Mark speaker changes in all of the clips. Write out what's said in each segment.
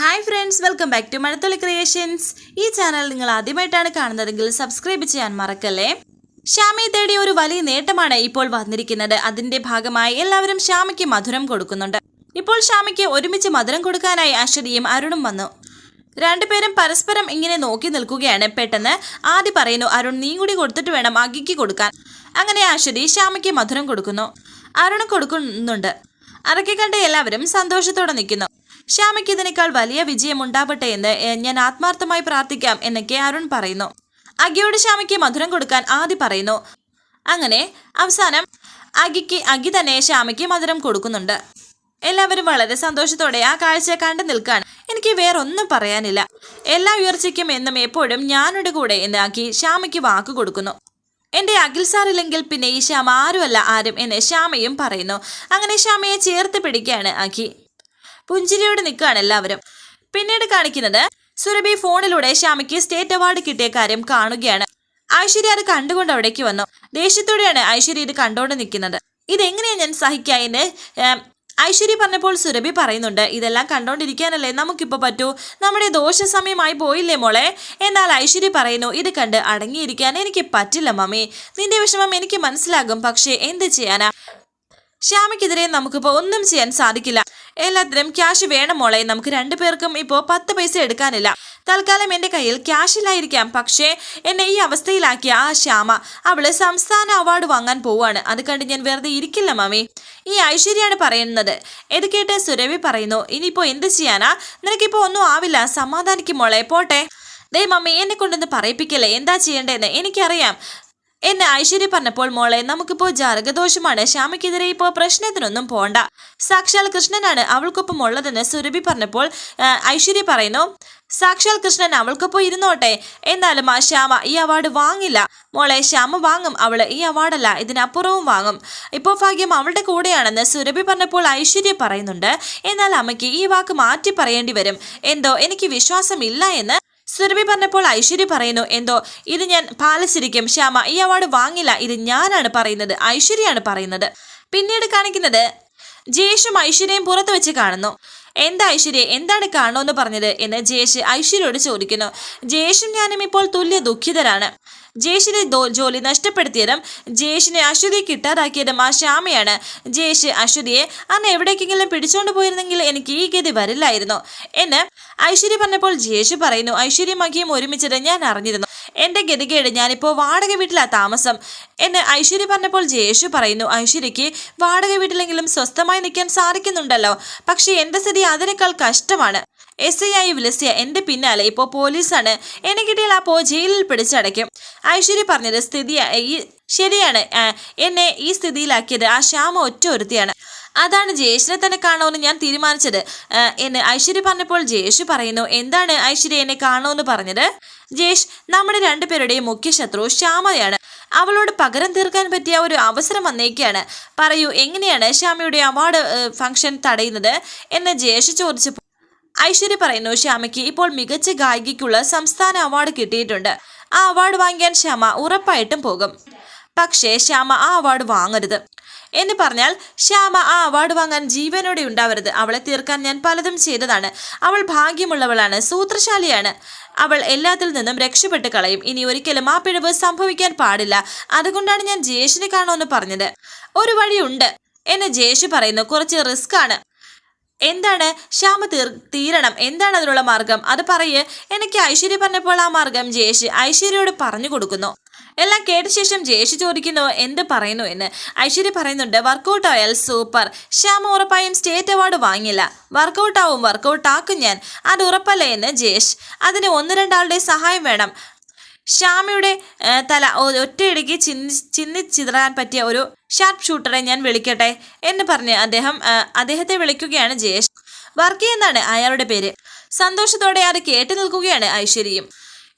Speaker 1: Hi friends welcome back to Mazhathulli creations ഈ channel നിങ്ങൾ ആദ്യമായിട്ടാണ് കാണുന്നതെങ്കിൽ സബ്സ്ക്രൈബ് ചെയ്യാൻ മറക്കല്ലേ? ശ്യാമയെ തേടി ഒരു വലിയ നേട്ടമാണ് ഇപ്പോൾ വന്നിരിക്കുന്നത്. അതിന്റെ ഭാഗമായി എല്ലാവരും ശ്യാമയ്ക്ക് മധുരം കൊടുക്കുന്നുണ്ട്. ഇപ്പോൾ ശ്യാമയ്ക്ക് ഒരുമിച്ച് മധുരം കൊടുക്കാനായി അശ്വതിയും അരുണും വന്നു. രണ്ടുപേരും പരസ്പരം ഇങ്ങനെ നോക്കി നിൽക്കുകയാണ്. പെട്ടെന്ന് ആദ്യ പറയുന്നു അരുൺ നീ കൂടി കൊടുത്തിട്ട് വേണം അഗിക്ക് കൊടുക്കാൻ. അങ്ങനെ അശ്വതി ശ്യാമയ്ക്ക് മധുരം കൊടുക്കുന്നു. അരുൺ കൊടുക്കുന്നുണ്ട്. അതൊക്കെ കണ്ട് എല്ലാവരും സന്തോഷത്തോടെ നിൽക്കുന്നു. ശ്യാമയ്ക്ക് ഇതിനേക്കാൾ വലിയ വിജയം ഉണ്ടാവട്ടെ എന്ന് ഞാൻ ആത്മാർത്ഥമായി പ്രാർത്ഥിക്കാം എന്നൊക്കെ അരുൺ പറയുന്നു. അഗിയോട് ശ്യാമയ്ക്ക് മധുരം കൊടുക്കാൻ ആദി പറയുന്നു. അങ്ങനെ അവസാനം അഗിക്ക് അഗി തന്നെ ശ്യാമയ്ക്ക് മധുരം കൊടുക്കുന്നുണ്ട്. എല്ലാവരും വളരെ സന്തോഷത്തോടെ ആ കാഴ്ച കണ്ടു നിൽക്കാൻ എനിക്ക് വേറൊന്നും പറയാനില്ല. എല്ലാ ഉയർച്ചയ്ക്കും എന്നും എപ്പോഴും ഞാനുടെ കൂടെ എന്ന് അഗി ശ്യാമയ്ക്ക് വാക്ക് കൊടുക്കുന്നു. എന്റെ അഖിൽ സാറില്ലെങ്കിൽ പിന്നെ ഈ ശ്യാമ ആരുമല്ല ആരും എന്ന് ശ്യാമയും പറയുന്നു. അങ്ങനെ ശ്യാമയെ ചേർത്ത് പിടിക്കുകയാണ് അഖി പുഞ്ചിരിയോടെ നിൽക്കുകയാണ് എല്ലാവരും. പിന്നീട് കാണിക്കുന്നത് സുരഭി ഫോണിലൂടെ ശ്യാമയ്ക്ക് സ്റ്റേറ്റ് അവാർഡ് കിട്ടിയ കാര്യം കാണുകയാണ്. ഐശ്വര്യ അത് കണ്ടുകൊണ്ട് അവിടേക്ക് വന്നു. ദേഷ്യത്തോടെയാണ് ഐശ്വര്യ ഇത് കണ്ടുകൊണ്ട് നിൽക്കുന്നത്. ഇതെങ്ങനെയാണ് ഞാൻ സഹിക്കുക ഐശ്വര്യ പറഞ്ഞപ്പോൾ സുരഭി പറയുന്നുണ്ട് ഇതെല്ലാം കണ്ടോണ്ടിരിക്കാനല്ലേ നമുക്കിപ്പോൾ പറ്റൂ? നമ്മുടെ ദോഷ സമയമായി പോയില്ലേ മോളെ? എന്നാൽ ഐശ്വര്യ പറയുന്നു ഇത് കണ്ട് അടങ്ങിയിരിക്കാൻ എനിക്ക് പറ്റില്ല മമ്മി. നിന്റെ വിഷമം എനിക്ക് മനസ്സിലാകും പക്ഷേ എന്ത് ചെയ്യാനാ? ശ്യാമയ്ക്കെതിരെ നമുക്കിപ്പോൾ ഒന്നും ചെയ്യാൻ സാധിക്കില്ല. എല്ലാത്തിനും ക്യാഷ് വേണം മോളെ. നമുക്ക് രണ്ടുപേർക്കും ഇപ്പോൾ പത്ത് പൈസ എടുക്കാനില്ല. തൽക്കാലം എന്റെ കയ്യിൽ ക്യാഷില്ലായിരിക്കാം പക്ഷേ എന്നെ ഈ അവസ്ഥയിലാക്കിയ ആ ശ്യാമ അവൾ സംസ്ഥാന അവാർഡ് വാങ്ങാൻ പോവാണ്. അത് കണ്ട് ഞാൻ വെറുതെ ഇരിക്കില്ല മാമി. ഈ ഐശ്വര്യാണ് പറയുന്നത്. ഇത് കേട്ട് സുരവി പറയുന്നു ഇനിയിപ്പോൾ എന്ത് ചെയ്യാനാ? നിനക്കിപ്പോൾ ഒന്നും ആവില്ല. സമാധാനിക്കും മോളെ. പോട്ടെ. ദേ മമ്മി എന്നെ കൊണ്ടൊന്ന് പറയിപ്പിക്കല്ലേ? എന്താ ചെയ്യേണ്ടതെന്ന് എനിക്കറിയാം. എന്നെ ഐശ്വര്യ പറഞ്ഞപ്പോൾ മോളെ നമുക്കിപ്പോൾ ജാതകദോഷമാണ് ശ്യാമയ്ക്കെതിരെ ഇപ്പോ പ്രശ്നത്തിനൊന്നും പോണ്ട. സാക്ഷാൽ കൃഷ്ണനാണ് അവൾക്കൊപ്പം ഉള്ളതെന്ന് സുരഭി പറഞ്ഞപ്പോൾ ഐശ്വര്യ പറയുന്നു സാക്ഷാൽ കൃഷ്ണൻ അവൾക്കൊപ്പം ഇരുന്നോട്ടെ. എന്നാലും ആ ശ്യാമ ഈ അവാർഡ് വാങ്ങില്ല. മോളെ ശ്യാമ വാങ്ങും അവൾ ഈ അവാർഡല്ല ഇതിനപ്പുറവും വാങ്ങും. ഇപ്പോ ഭാഗ്യം അവളുടെ കൂടെയാണെന്ന് സുരഭി പറഞ്ഞപ്പോൾ ഐശ്വര്യ പറയുന്നുണ്ട്. എന്നാൽ അമ്മയ്ക്ക് ഈ വാക്ക് മാറ്റി പറയേണ്ടി വരും. എന്തോ എനിക്ക് വിശ്വാസമില്ല എന്ന് സുരഭി പറഞ്ഞപ്പോൾ ഐശ്വര്യ പറയുന്നു എന്തോ ഇത് ഞാൻ പാലിച്ചിരിക്കും. ശ്യാമ ഈ അവാർഡ് വാങ്ങില്ല. ഇത് ഞാനാണ് പറയുന്നത്. ഐശ്വര്യയാണ് പറയുന്നത്. പിന്നീട് കാണിക്കുന്നത് ജയേഷും ഐശ്വര്യയും പുറത്തു വെച്ച് കാണുന്നു. എന്താ ഐശ്വര്യ എന്താണ് കാണുമെന്ന് പറഞ്ഞത് എന്ന് ജയേഷ് ഐശ്വര്യയോട് ചോദിക്കുന്നു. ജയേഷും ഞാനും ഇപ്പോൾ തുല്യ ദുഃഖിതരാണ്. ജയേഷിനെ ജോലി നഷ്ടപ്പെടുത്തിയതും ജയേഷിനെ അശ്വതിയെ കിട്ടാതാക്കിയതും ആ ശ്യാമയാണ്. ജയേഷ് അശ്വതിയെ അന്ന് എവിടേക്കെങ്കിലും പിടിച്ചോണ്ട് പോയിരുന്നെങ്കിൽ എനിക്ക് ഈ ഗതി വരില്ലായിരുന്നു എന്ന് ഐശ്വര്യ പറഞ്ഞപ്പോൾ ജയേഷ് പറയുന്നു ഐശ്വര്യമാക്കിയും ഒരുമിച്ചത് ഞാൻ അറിഞ്ഞിരുന്നു. എന്റെ ഗതികേട് ഞാനിപ്പോൾ വാടക വീട്ടിലാ താമസം. എന്ന് ഐശ്വര്യ പറഞ്ഞപ്പോൾ ജയേഷു പറയുന്നു ഐശ്വര്യയ്ക്ക് വാടക വീട്ടിലെങ്കിലും സ്വസ്ഥമായി നിൽക്കാൻ സാധിക്കുന്നുണ്ടല്ലോ. പക്ഷേ എന്റെ സ്ഥിതി അതിനേക്കാൾ കഷ്ടമാണ്. എസ് ഐ ആയി വിളിച്ച എന്റെ പിന്നാലെ ഇപ്പോൾ പോലീസാണ്. എന്നെ കിട്ടിയാൽ അപ്പോൾ ജയിലിൽ പിടിച്ചടയ്ക്കും. ഐശ്വര്യ പറഞ്ഞത് സ്ഥിതി ശരിയാണ്. എന്നെ ഈ സ്ഥിതിയിലാക്കിയത് ആ ശ്യാമ ഒറ്റ ഒരുത്തിയാണ്. അതാണ് ജയേഷിനെ തന്നെ കാണുമെന്ന് ഞാൻ തീരുമാനിച്ചത്. എന്നെ ഐശ്വര്യ പറഞ്ഞപ്പോൾ ജയേഷ് പറയുന്നു എന്താണ് ഐശ്വര്യ എന്നെ കാണുമെന്ന് പറഞ്ഞത്? ജയേഷ് നമ്മുടെ രണ്ടുപേരുടെയും മുഖ്യ ശത്രു ശ്യാമയാണ്. അവളോട് പകരം തീർക്കാൻ പറ്റിയ ഒരു അവസരം വന്നേക്കാണ്. പറയൂ എങ്ങനെയാണ് ശ്യാമയുടെ അവാർഡ് ഫംഗ്ഷൻ തടയുന്നത്? എന്ന് ജയേഷ് ചോദിച്ചപ്പോൾ ഐശ്വര്യ പറയുന്നു ശ്യാമയ്ക്ക് ഇപ്പോൾ മികച്ച ഗായികയ്ക്കുള്ള സംസ്ഥാന അവാർഡ് കിട്ടിയിട്ടുണ്ട്. ആ അവാർഡ് വാങ്ങിയാൻ ശ്യാമ ഉറപ്പായിട്ടും പോകും. പക്ഷേ ശ്യാമ ആ അവാർഡ് വാങ്ങരുത്. എന്ന് പറഞ്ഞാൽ ശ്യാമ ആ അവാർഡ് വാങ്ങാൻ ജീവനോടെ ഉണ്ടാവരുത്. അവളെ തീർക്കാൻ ഞാൻ പലതും ചെയ്തതാണ്. അവൾ ഭാഗ്യമുള്ളവളാണ് സൂത്രശാലിയാണ്. അവൾ എല്ലാത്തിൽ നിന്നും രക്ഷപ്പെട്ട് കളയും. ഇനി ഒരിക്കലും ആ പിഴവ് സംഭവിക്കാൻ പാടില്ല. അതുകൊണ്ടാണ് ഞാൻ ജയേഷിനെ കാണുമെന്ന് പറഞ്ഞത്. ഒരു വഴിയുണ്ട് എന്ന് ജയേഷ് പറയുന്നു. കുറച്ച് റിസ്ക് ആണ്. എന്താണ്? ശ്യാമ തീർ തീരണം. എന്താണ് അതിനുള്ള മാർഗം? അത് പറയേ. എനിക്ക് ഐശ്വര്യ പറഞ്ഞപ്പോൾ ആ മാർഗം ജയേഷ് ഐശ്വര്യയോട് പറഞ്ഞു കൊടുക്കുന്നു. എല്ലാം കേട്ട ശേഷം ജയേഷ് ചോദിക്കുന്നു എന്ത് പറയുന്നു എന്ന്? ഐശ്വര്യ പറയുന്നുണ്ട് വർക്കൗട്ട് ആയാൽ സൂപ്പർ ശ്യാമ ഉറപ്പായും സ്റ്റേറ്റ് അവാർഡ് വാങ്ങില്ല. വർക്കൗട്ട് ആവും വർക്കൗട്ട് ആക്കും ഞാൻ. അത് ഉറപ്പല്ലേ എന്ന് ജയേഷ് അതിന് ഒന്ന് രണ്ടാളുടെ സഹായം വേണം. ശ്യാമയുടെ തല ഒറ്റയിടയ്ക്ക് ചിന്തി ചിന്നി ചിന്നി ചിതറാൻ പറ്റിയ ഒരു ഷാർപ്പ് ഷൂട്ടറെ ഞാൻ വിളിക്കട്ടെ എന്ന് പറഞ്ഞ് അദ്ദേഹം അദ്ദേഹത്തെ വിളിക്കുകയാണ് ജയേഷ് വർക്കി എന്നാണ് അയാളുടെ പേര്. സന്തോഷത്തോടെ അത് കേട്ടു നിൽക്കുകയാണ് ഐശ്വര്യയും.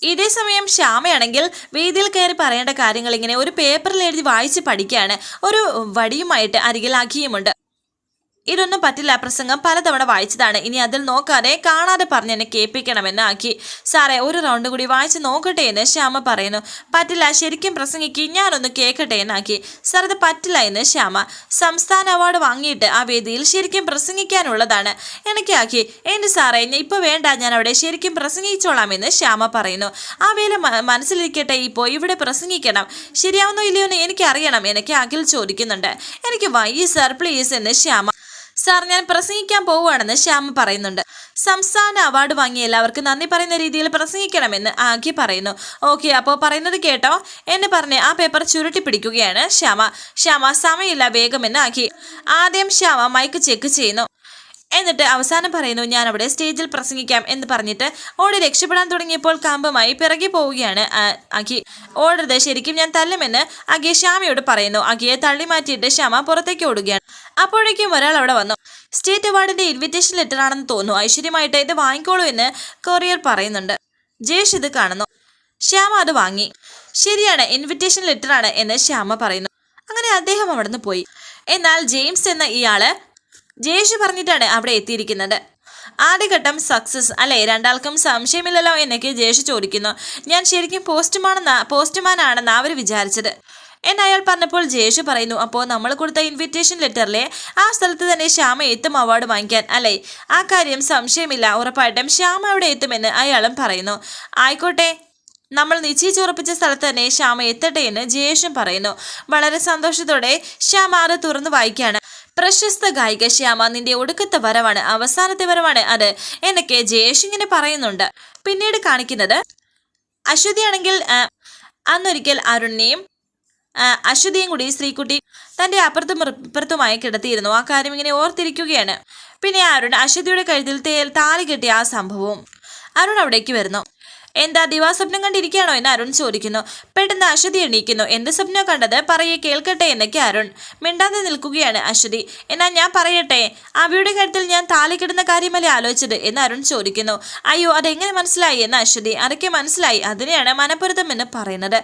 Speaker 1: ഇതേ സമയം ശ്യാമയാണെങ്കിൽ വേദിയിൽ കയറി പറയേണ്ട കാര്യങ്ങൾ ഇങ്ങനെ ഒരു പേപ്പറിൽ എഴുതി വായിച്ച് പഠിക്കുകയാണ് ഒരു വടിയുമായിട്ട് അരികിൽ അഖിയുമുണ്ട്. ഇതൊന്നും പറ്റില്ല. പ്രസംഗം പലതവണ വായിച്ചതാണ്. ഇനി അതിൽ നോക്കാതെ കാണാതെ പറഞ്ഞ് എന്നെ കേൾപ്പിക്കണമെന്ന് ആക്കി സാറേ ഒരു റൗണ്ട് കൂടി വായിച്ച് നോക്കട്ടെ എന്ന് ശ്യാമ പറയുന്നു. പറ്റില്ല ശരിക്കും പ്രസംഗിക്ക് ഞാനൊന്ന് കേൾക്കട്ടെ എന്നാക്കി. സാർ അത് പറ്റില്ല എന്ന് ശ്യാമ. സംസ്ഥാന അവാർഡ് വാങ്ങിയിട്ട് ആ വേദിയിൽ ശരിക്കും പ്രസംഗിക്കാനുള്ളതാണ്. എനിക്ക് ആക്കി എന്റെ സാറേ ഇപ്പോൾ വേണ്ട ഞാൻ അവിടെ ശരിക്കും പ്രസംഗിച്ചോളാം എന്ന് ശ്യാമ പറയുന്നു. ആ വേല മനസ്സിലിരിക്കട്ടെ ഇപ്പോൾ ഇവിടെ പ്രസംഗിക്കണം. ശരിയാവുന്നോ ഇല്ലയോ എന്ന് എനിക്ക് അറിയണം എനിക്ക് അഖിൽ ചോദിക്കുന്നുണ്ട്. എനിക്ക് വൈ സാർ പ്ലീസ് എന്ന് ശ്യാമ സാർ ഞാൻ പ്രസംഗിക്കാൻ പോവുകയാണെന്ന് ശ്യാമ പറയുന്നുണ്ട്. സംസ്ഥാന അവാർഡ് വാങ്ങിയ എല്ലാവർക്കും നന്ദി പറയുന്ന രീതിയിൽ പ്രസംഗിക്കണമെന്ന് ആഖി പറയുന്നു. ഓക്കെ അപ്പോൾ പറയുന്നത് കേട്ടോ. എന്ന് പറഞ്ഞ് ആ പേപ്പർ ചുരുട്ടി പിടിക്കുകയാണ് ശ്യാമ. ശ്യാമ സമയമില്ല വേഗമെന്ന് ആക്കി ആദ്യം ശ്യാമ മൈക്ക് ചെക്ക് ചെയ്യുന്നു. എന്നിട്ട് അവസാനം പറയുന്നു ഞാൻ അവിടെ സ്റ്റേജിൽ പ്രസംഗിക്കാം എന്ന് പറഞ്ഞിട്ട് ഓടി രക്ഷപ്പെടാൻ തുടങ്ങിയപ്പോൾ കാമ്പുമായി പിറകെ പോവുകയാണ് അഖി. ഓടരുത് ശരിക്കും ഞാൻ തല്ലുമെന്ന് അഖി ശ്യാമയോട് പറയുന്നു. അഖിയെ തള്ളി മാറ്റിയിട്ട് ശ്യാമ പുറത്തേക്ക് ഓടുകയാണ്. അപ്പോഴേക്കും ഒരാൾ അവിടെ വന്നു. സ്റ്റേറ്റ് അവാർഡിന്റെ ഇൻവിറ്റേഷൻ ലെറ്റർ ആണെന്ന് തോന്നുന്നു. ഐശ്വര്യമായിട്ട് ഇത് വാങ്ങിക്കോളൂ എന്ന് കൊറിയർ പറയുന്നുണ്ട്. ജയേഷ് ഇത് കാണുന്നു. ശ്യാമ അത് വാങ്ങി. ശരിയാണ് ഇൻവിറ്റേഷൻ ലെറ്റർ ആണ് എന്ന് ശ്യാമ പറയുന്നു. അങ്ങനെ അദ്ദേഹം അവിടുന്ന് പോയി. എന്നാൽ ജെയിംസ് എന്ന ഇയാൾ ജയേഷ് പറഞ്ഞിട്ടാണ് അവിടെ എത്തിയിരിക്കുന്നത്. ആദ്യഘട്ടം സക്സസ് അല്ലേ? രണ്ടാൾക്കും സംശയമില്ലല്ലോ എന്നൊക്കെ ജയേഷ് ചോദിക്കുന്നു. ഞാൻ ശരിക്കും പോസ്റ്റ്മാണെന്നാ പോസ്റ്റ്മാൻ ആണെന്ന് അവർ വിചാരിച്ചത്. എന്നയാൾ പറഞ്ഞപ്പോൾ ജയേഷ് പറയുന്നു അപ്പോൾ നമ്മൾ കൊടുത്ത ഇൻവിറ്റേഷൻ ലെറ്ററിലെ ആ സ്ഥലത്ത് തന്നെ ശ്യാമ എത്തും അവാർഡ് വാങ്ങിക്കാൻ അല്ലേ? ആ കാര്യം സംശയമില്ല ഉറപ്പായിട്ടും ശ്യാമ അവിടെ എത്തുമെന്ന് അയാളും പറയുന്നു. ആയിക്കോട്ടെ നമ്മൾ നിശ്ചയിച്ചുറപ്പിച്ച സ്ഥലത്ത് തന്നെ ശ്യാമ എത്തട്ടെ എന്ന് ജയേഷും പറയുന്നു. വളരെ സന്തോഷത്തോടെ ശ്യാമ അത് തുറന്നു വായിക്കാണ് പ്രശസ്ത ഗായിക ശ്യാമ നിന്റെ ഒടുക്കത്തെ വരവാണ് അവസാനത്തെ വരവാണ്. അത് എന്നൊക്കെ ജയേഷ് ഇങ്ങനെ പറയുന്നുണ്ട്. പിന്നീട് കാണിക്കുന്നത് അശ്വതിയാണെങ്കിൽ അന്നൊരിക്കൽ അരുണിനെയും അശ്വതിയും കൂടി ശ്രീകുട്ടി തന്റെ അപ്പുറത്തും ഇപ്പുറത്തുമായി കിടത്തിയിരുന്നു. ആ കാര്യം ഇങ്ങനെ ഓർത്തിരിക്കുകയാണ്. പിന്നെ അരുൺ അശ്വതിയുടെ കഴുത്തിൽ താലി കെട്ടിയ ആ സംഭവവും അരുൺ അവിടേക്ക് വരുന്നു. എന്താ ദിവാസ്വപ്നം കണ്ടിരിക്കുകയാണോ എന്ന് അരുൺ ചോദിക്കുന്നു. പെട്ടെന്ന് അശ്വതി എണീക്കുന്നു. എന്ത് സ്വപ്നം കണ്ടത്? പറയേ കേൾക്കട്ടെ എന്നൊക്കെ അരുൺ. മിണ്ടാതെ നിൽക്കുകയാണ് അശ്വതി. എന്നാ ഞാൻ പറയട്ടെ? അവയുടെ കാര്യത്തിൽ ഞാൻ താലി കിടുന്ന കാര്യമല്ലേ ആലോചിച്ചത് എന്ന് അരുൺ ചോദിക്കുന്നു. അയ്യോ അതെങ്ങനെ മനസ്സിലായി എന്ന് അശ്വതി. അതൊക്കെ മനസ്സിലായി. അതിനെയാണ് മനപ്പൊരുത്തം എന്ന് പറയുന്നത്.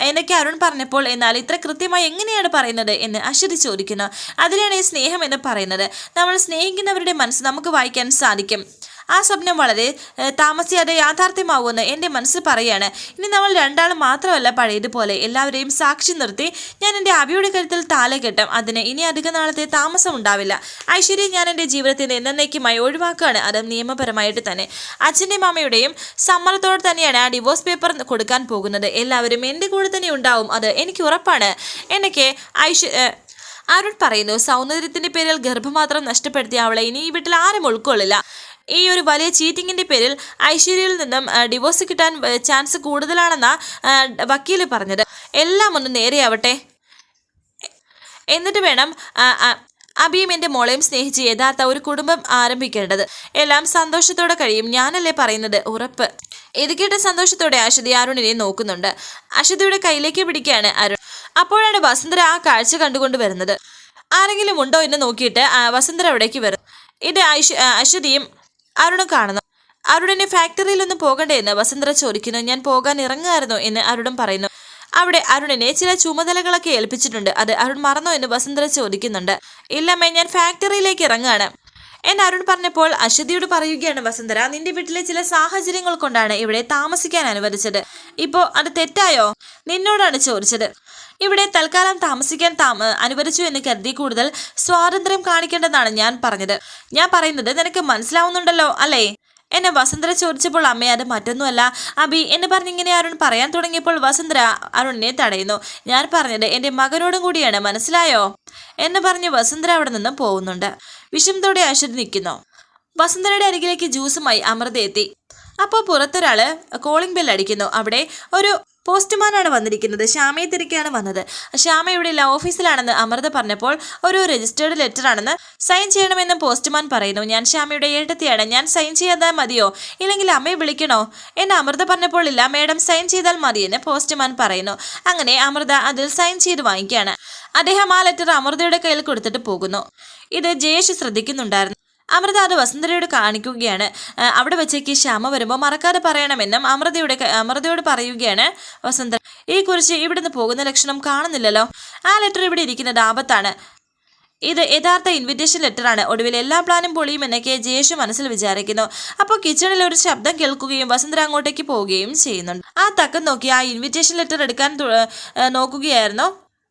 Speaker 1: എന്നൊക്കെ അരുൺ പറഞ്ഞപ്പോൾ എന്നാൽ ഇത്ര കൃത്യമായി എങ്ങനെയാണ് പറയുന്നത് എന്ന് അശ്വതി ചോദിക്കുന്നു. അതിനാണ് ഈ സ്നേഹം എന്ന് പറയുന്നത്. നമ്മൾ സ്നേഹിക്കുന്നവരുടെ മനസ്സ് നമുക്ക് വായിക്കാൻ സാധിക്കും. ആ സ്വപ്നം വളരെ താമസിയാതെ യാഥാർത്ഥ്യമാവുമെന്ന് എന്റെ മനസ്സ് പറയാണ് ഇനി നമ്മൾ രണ്ടാളും മാത്രമല്ല പഴയതുപോലെ എല്ലാവരെയും സാക്ഷി നിർത്തി ഞാൻ എന്റെ അവിയുടെ കരുത്തിൽ താല കെട്ടും അതിന് ഇനി അധിക നാളത്തെ താമസം ഉണ്ടാവില്ല. ഐശ്വര്യ ഞാൻ എന്റെ ജീവിതത്തിൽ എന്നേക്കുമായി ഒഴിവാക്കുകയാണ്. അത് നിയമപരമായിട്ട് തന്നെ. അച്ഛന്റെയും അമ്മയുടെയും സമ്മതത്തോടെ തന്നെയാണ് ആ ഡിവോഴ്സ് പേപ്പർ കൊടുക്കാൻ പോകുന്നത്. എല്ലാവരും എന്റെ കൂടെ തന്നെ ഉണ്ടാവും. അത് എനിക്ക് ഉറപ്പാണ്. എന്നൊക്കെ ഐശ്വ അരുൺ പറയുന്നു. സൗന്ദര്യത്തിന്റെ പേരിൽ ഗർഭമാത്രം നഷ്ടപ്പെടുത്തിയ അവളെ ഇനി ഈ വീട്ടിൽ ആരും ഉൾക്കൊള്ളില്ല. ഈ ഒരു വലിയ ചീറ്റിങ്ങിന്റെ പേരിൽ ഐശ്വര്യയിൽ നിന്നും ഡിവോഴ്സ് കിട്ടാൻ ചാൻസ് കൂടുതലാണെന്നാണ് വക്കീൽ പറഞ്ഞത്. എല്ലാം ഒന്ന് നേരെയാവട്ടെ. എന്നിട്ട് വേണം അബിയും എന്റെ മോളെയും സ്നേഹിച്ച് യഥാർത്ഥ ഒരു കുടുംബം ആരംഭിക്കേണ്ടത്. എല്ലാം സന്തോഷത്തോടെ കഴിയും ഞാനല്ലേ പറയുന്നത്? ഉറപ്പ്. ഇത് കേട്ട സന്തോഷത്തോടെ അശ്വതി അരുണിനെ നോക്കുന്നുണ്ട്. അശ്വതിയുടെ കയ്യിലേക്ക് പിടിക്കുകയാണ് അരുൺ. അപ്പോഴാണ് വസുന്ധര ആ കാഴ്ച കണ്ടുകൊണ്ട് വരുന്നത്. ആരെങ്കിലും ഉണ്ടോ എന്ന് നോക്കിയിട്ട് വസുന്ധര അവിടേക്ക് വരും ഇത് അശ്വതിയും അരുണും കാണുന്നു. അരുണിനെ ഒന്ന് പോകണ്ടേ എന്ന് വസുന്ധര ചോദിക്കുന്നു. ഞാൻ പോകാൻ ഇറങ്ങുമായിരുന്നു എന്ന് അരുണും പറയുന്നു. അവിടെ അരുണിനെ ചില ചുമതലകളൊക്കെ ഏൽപ്പിച്ചിട്ടുണ്ട്. അത് അരുൺ മറന്നോ എന്ന് വസുന്ധര ചോദിക്കുന്നുണ്ട്. ഇല്ലമ്മേ ഞാൻ ഫാക്ടറിയിലേക്ക് ഇറങ്ങുകയാണ്. എന്ന് അരുൺ പറഞ്ഞപ്പോൾ അശ്വതിയോട് പറയുകയാണ് വസന്തര നിന്റെ വീട്ടിലെ ചില സാഹചര്യങ്ങൾ കൊണ്ടാണ് ഇവിടെ താമസിക്കാൻ അനുവദിച്ചത്. ഇപ്പോ അത് തെറ്റായോ? നിന്നോടാണ് ചോദിച്ചത്. ഇവിടെ തൽക്കാലം താമസിക്കാൻ താമ അനുവദിച്ചു എന്ന് കരുതി കൂടുതൽ സ്വാതന്ത്ര്യം കാണിക്കേണ്ടതാണ് ഞാൻ പറഞ്ഞത്. ഞാൻ പറയുന്നത് നിനക്ക് മനസ്സിലാവുന്നുണ്ടല്ലോ അല്ലേ? എന്നെ വസുന്ധര ചോദിച്ചപ്പോൾ അമ്മ അത് മറ്റൊന്നുമല്ല. അബി എന്ന് പറഞ്ഞിങ്ങനെ അരുൺ പറയാൻ തുടങ്ങിയപ്പോൾ വസുന്ധര അരുണിനെ തടയുന്നു. ഞാൻ പറഞ്ഞത് എന്റെ മകനോടും കൂടിയാണ്. മനസ്സിലായോ? എന്ന് പറഞ്ഞ് വസുന്ധര അവിടെ നിന്നും പോകുന്നുണ്ട്. വിഷമത്തോടെ അശ്വതി നിൽക്കുന്നു. വസുന്ധരയുടെ അരികിലേക്ക് ജ്യൂസുമായി അമൃത എത്തി. അപ്പോൾ പുറത്തൊരാൾ കോളിംഗ് ബെൽ അടിക്കുന്നു. അവിടെ ഒരു പോസ്റ്റ്മാനാണ് വന്നിരിക്കുന്നത്. ശ്യാമയെ തിരക്കാണ് വന്നത്. ശ്യാമ ഇവിടെ ഇല്ല ഓഫീസിലാണെന്ന് അമൃത പറഞ്ഞപ്പോൾ ഒരു രജിസ്റ്റേർഡ് ലെറ്റർ ആണെന്ന് സൈൻ ചെയ്യണമെന്നും പോസ്റ്റ്മാൻ പറയുന്നു. ഞാൻ ശ്യാമയുടെ ഏട്ടത്തിയാണ്. ഞാൻ സൈൻ ചെയ്യാതെ മതിയോ? ഇല്ലെങ്കിൽ അമ്മയെ വിളിക്കണോ? എന്ന് അമൃത പറഞ്ഞപ്പോൾ ഇല്ല. മേഡം സൈൻ ചെയ്താൽ മതിയെന്ന് പോസ്റ്റ്മാൻ പറയുന്നു. അങ്ങനെ അമൃത അതിൽ സൈൻ ചെയ്ത് വാങ്ങിക്കുകയാണ്. അദ്ദേഹം ആ ലെറ്റർ അമൃതയുടെ കയ്യിൽ കൊടുത്തിട്ട് പോകുന്നു. ഇത് ജയേഷ് ശ്രദ്ധിക്കുന്നുണ്ടായിരുന്നു. അമൃത അത് വസുന്ധരയോട് കാണിക്കുകയാണ്. അവിടെ വെച്ചേക്ക് ക്ഷമ വരുമ്പോൾ മറക്കാതെ പറയണമെന്നും അമൃതയുടെ അമൃതയോട് പറയുകയാണ് വസുന്ധര. ഈ കുറിച്ച് ഇവിടുന്ന് പോകുന്ന ലക്ഷണം കാണുന്നില്ലല്ലോ. ആ ലെറ്റർ ഇവിടെ ഇരിക്കുന്നത് ആപത്താണ്. ഇത് യഥാർത്ഥ ഇൻവിറ്റേഷൻ ലെറ്ററാണ് ഒടുവിൽ എല്ലാ പ്ലാനും പൊളിയും എന്നൊക്കെ ജയേഷ് മനസ്സിൽ വിചാരിക്കുന്നു. അപ്പോൾ കിച്ചണിൽ ഒരു ശബ്ദം കേൾക്കുകയും വസുന്ധര അങ്ങോട്ടേക്ക് പോവുകയും ചെയ്യുന്നുണ്ട്. ആ തക്കം നോക്കി ആ ഇൻവിറ്റേഷൻ ലെറ്റർ എടുക്കാൻ നോക്കുകയായിരുന്നു.